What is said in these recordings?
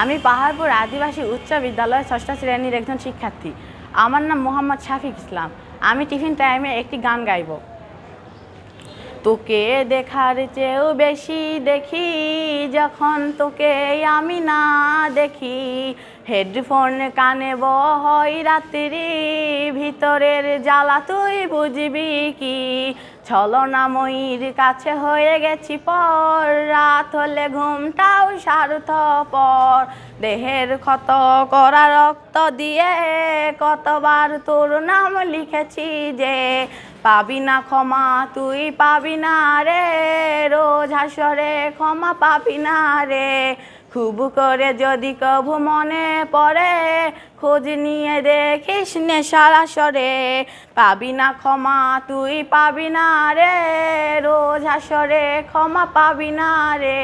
আমি পাহাড়পুর আদিবাসী উচ্চ বিদ্যালয়ের ষষ্ঠ শ্রেণির একজন শিক্ষার্থী। আমার নাম মোহাম্মদ শাফিক ইসলাম। আমি টিফিন টাইমে একটি গান গাইব। তোকে দেখার চেয়েও বেশি দেখি, যখন তোকে আমি না দেখি। হেডফোন কানে বহই রাত্রি ভিতরের জ্বালা তুই বুঝবি কি? ছলনাময়ীর কাছে হয়ে গেছি পর। রাত হলে ঘুমটাও স্বার্থপর দেহের ক্ষত করা রক্ত দিয়ে কতবার তোর নাম লিখেছি যে, পাবি না ক্ষমা, তুই পাবি না রে। রোজ হাসরে ক্ষমা পাবি না রে। খুব করে যদি কভু মনে পড়ে, খোঁজ নিয়ে দেখিস নে সারাসরে পাবি না ক্ষমা, তুই পাবি না রে, রোজ হাসরে ক্ষমা পাবি না রে।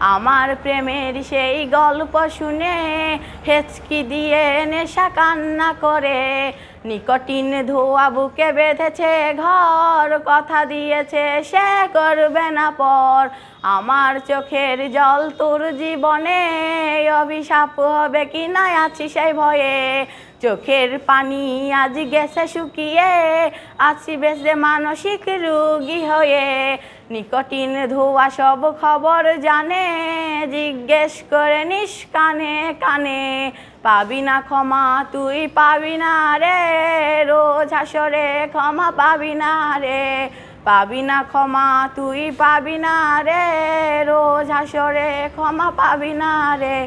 আমার প্রেমের সেই গল্প শুনে হেচকি দিয়ে নেশা কান্না করে। নিকটিন ধোয়া বুকে বেঁধেছে, ঘর কথা দিয়েছে, সে করবে না পর। আমার চোখের জল তোর জীবনে, অভিশাপ হবে কি না আছি সেই ভয়ে। চোখের পানি আজ গেছে শুকিয়ে, আছি বেশে মানসিক রুগী হয়ে। নিকটিন, ধোয়া সব খবর জানে, জিজ্ঞেস করে নিস কানে কানে। পাবি না ক্ষমা, তুই পাবি না রে, রোজ হাসরে ক্ষমা পাবি না রে। পাবি না ক্ষমা, তুই পাবি না রে, রোজ হাসরে ক্ষমা পাবি না রে।